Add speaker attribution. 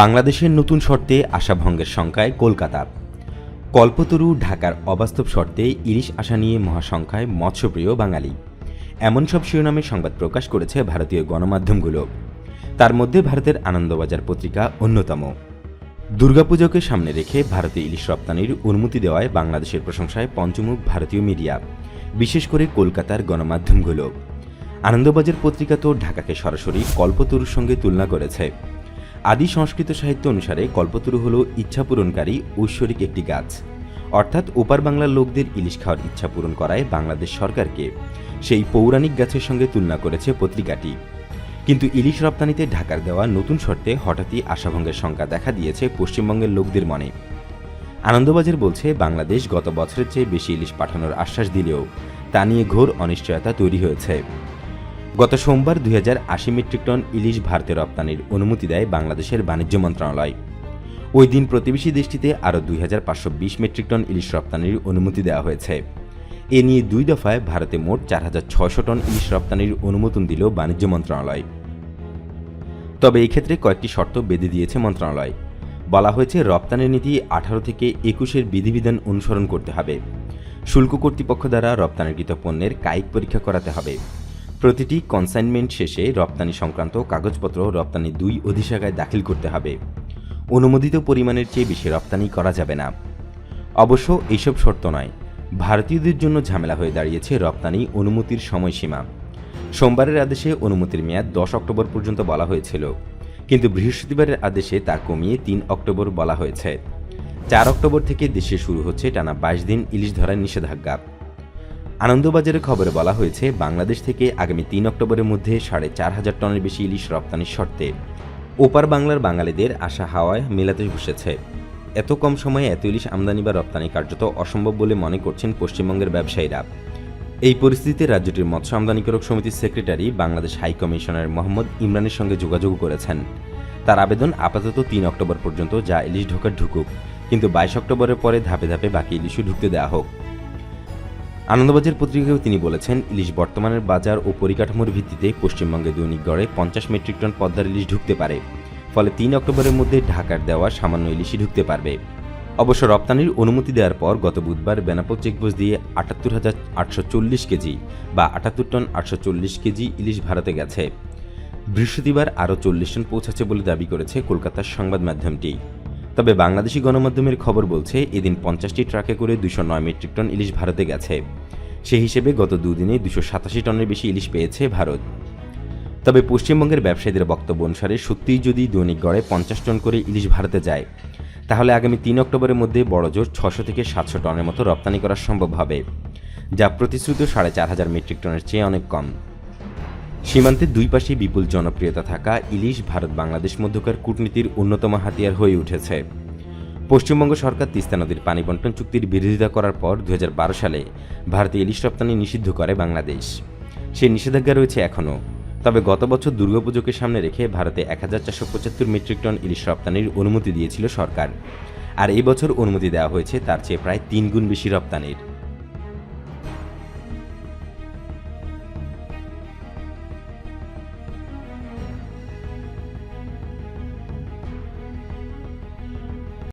Speaker 1: বাংলাদেশের নতুন শর্তে আশাভঙ্গের সংখ্যায় কলকাতা। কল্পতরু ঢাকার অবাস্তব শর্তে ইলিশ আশা নিয়ে মহাসংখ্যায় মৎস্যপ্রিয় বাঙালি। এমন সব শিরোনামে সংবাদ প্রকাশ করেছে ভারতীয় গণমাধ্যমগুলো। তার মধ্যে ভারতের আনন্দবাজার পত্রিকা অন্যতম। দুর্গাপুজোকে সামনে রেখে ভারতে ইলিশ রপ্তানির অনুমতি দেওয়ায় বাংলাদেশের প্রশংসায় পঞ্চমুখ ভারতীয় মিডিয়া, বিশেষ করে কলকাতার গণমাধ্যমগুলো। আনন্দবাজার পত্রিকা তো ঢাকাকে সরাসরি কল্পতরুর সঙ্গে তুলনা করেছে। আদি সংস্কৃত সাহিত্য অনুসারে কল্পতরু হল ইচ্ছা পূরণকারী ঐশ্বরিক একটি গাছ। অর্থাৎ ওপার বাংলার লোকদের ইলিশ খাওয়ার ইচ্ছা পূরণ করায় বাংলাদেশ সরকারকে সেই পৌরাণিক গাছের সঙ্গে তুলনা করেছে পত্রিকাটি। কিন্তু ইলিশ রপ্তানিতে ঢাকার দেওয়া নতুন শর্তে হঠাৎই আশাভঙ্গের সংখ্যা দেখা দিয়েছে পশ্চিমবঙ্গের লোকদের মনে। আনন্দবাজার বলছে, বাংলাদেশ গত বছরের চেয়ে বেশি ইলিশ পাঠানোর আশ্বাস দিলেও তা নিয়ে ঘোর অনিশ্চয়তা তৈরি হয়েছে। গত সোমবার দুই মেট্রিক টন ইলিশ ভারতে রপ্তানির অনুমতি দেয় বাংলাদেশের বাণিজ্য মন্ত্রণালয়। ওই দিন প্রতিবেশী দেশটিতে আরও দুই হাজার পাঁচশো বিশ মেট্রিক টন ইলিশ রপ্তানির অনুমতি দেওয়া হয়েছে। এ নিয়ে দুই দফায় ভারতে মোট চার হাজার ছয়শো টন ইলিশ রপ্তানির অনুমোদন দিল বাণিজ্য মন্ত্রণালয়। তবে এই ক্ষেত্রে কয়েকটি শর্ত বেঁধে দিয়েছে মন্ত্রণালয়। বলা হয়েছে, রপ্তানি নীতি আঠারো থেকে একুশের বিধিবিধান অনুসরণ করতে হবে। শুল্ক কর্তৃপক্ষ দ্বারা রপ্তানিকৃত পণ্যের কায়িক পরীক্ষা করাতে হবে। প্রতিটি কনসাইনমেন্ট শেষে রপ্তানি সংক্রান্ত কাগজপত্র রপ্তানি দুই অধিশাখায় দাখিল করতে হবে। অনুমোদিত পরিমাণের চেয়ে বেশি রপ্তানি করা যাবে না। অবশ্য এইসব শর্ত নয়। ভারতীয়দের জন্য ঝামেলা হয়ে দাঁড়িয়েছে রপ্তানি অনুমতির সময়সীমা। সোমবারের আদেশে অনুমতির মেয়াদ দশ অক্টোবর পর্যন্ত বলা হয়েছিল। কিন্তু বৃহস্পতিবারের আদেশে তা কমিয়ে তিন অক্টোবর বলা হয়েছে। চার অক্টোবর থেকে দেশে শুরু হচ্ছে টানা বাইশ দিন ইলিশ ধরার নিষেধাজ্ঞা। আনন্দবাজারের খবরে বলা হয়েছে, বাংলাদেশ থেকে আগামী তিন অক্টোবরের মধ্যে সাড়ে চার হাজার টনের বেশি ইলিশ রপ্তানির শর্তে ওপার বাংলার বাঙালিদের আশা হাওয়ায় মেলাতে বসেছে। এত কম সময়ে এত ইলিশ আমদানি বা রপ্তানি কার্যত অসম্ভব বলে মনে করছেন পশ্চিমবঙ্গের ব্যবসায়ীরা। এই পরিস্থিতিতে রাজ্যটির মৎস্য আমদানিকারক সমিতির secretary Bangladesh high commissioner Mohammad ইমরানের সঙ্গে যোগাযোগ করেছেন। তার আবেদন আপাতত তিন অক্টোবর পর্যন্ত যা ইলিশ ঢোকার ঢুকুক, কিন্তু বাইশ অক্টোবরের পরে ধাপে ধাপে বাকি ইলিশও ঢুকতে দেওয়া হোক। আনন্দবাজার পত্রিকায় তিনি বলেছেন, ইলিশ বর্তমানের বাজার ও পরিকাঠামোর ভিত্তিতে পশ্চিমবঙ্গে দৈনিক গড়ে পঞ্চাশ মেট্রিক টন পদ্মার ইলিশ ঢুকতে পারে। ফলে তিন অক্টোবরের মধ্যে ঢাকার দেওয়া সামান্য ইলিশই ঢুকতে পারবে। অবশ্য রপ্তানির অনুমতি দেওয়ার পর গত বুধবার বেনাপোল চেকপোস্ট দিয়ে আটাত্তর হাজার আটশো চল্লিশ কেজি বা আটাত্তর টন আটশো চল্লিশ কেজি ইলিশ ভারতে গেছে। বৃহস্পতিবার আরও চল্লিশ টন পৌঁছাচ্ছে বলে দাবি করেছে কলকাতার সংবাদ মাধ্যমটি। তবে বাংলাদেশি গণমাধ্যমের খবর বলছে, এদিন পঞ্চাশটি ট্রাকে করে দুশো নয় মেট্রিক টন ইলিশ ভারতে গেছে। সে হিসেবে গত দুদিনে দুশো সাতাশি টনের বেশি ইলিশ পেয়েছে ভারত। তবে পশ্চিমবঙ্গের ব্যবসায়ীদের বক্তব্য অনুসারে, সত্যিই যদি দৈনিক গড়ে পঞ্চাশ টন করে ইলিশ ভারতে যায়, তাহলে আগামী তিন অক্টোবরের মধ্যে বড় জোর ছশো থেকে সাতশো টনের মতো রপ্তানি করা সম্ভব হবে, যা প্রতিশ্রুত সাড়ে চার হাজার মেট্রিক টনের চেয়ে অনেক কম। সীমান্তের দুই পাশে বিপুল জনপ্রিয়তা থাকা ইলিশ ভারত বাংলাদেশ মধ্যকার কূটনীতির অন্যতম হাতিয়ার হয়ে উঠেছে। পশ্চিমবঙ্গ সরকার তিস্তা নদীর পানি বন্টন চুক্তির বিরোধিতা করার পর দু হাজার বারো সালে ভারতে ইলিশ রপ্তানি নিষিদ্ধ করে বাংলাদেশ। সেই নিষেধাজ্ঞা রয়েছে এখনও তবে গত বছর দুর্গাপুজোকে সামনে রেখে ভারতে এক হাজার চারশো পঁচাত্তর মেট্রিক টন ইলিশ রপ্তানির অনুমতি দিয়েছিল সরকার। আর এই বছর অনুমতি দেওয়া হয়েছে, তার চেয়ে প্রায় তিন গুণ বেশি রপ্তানির।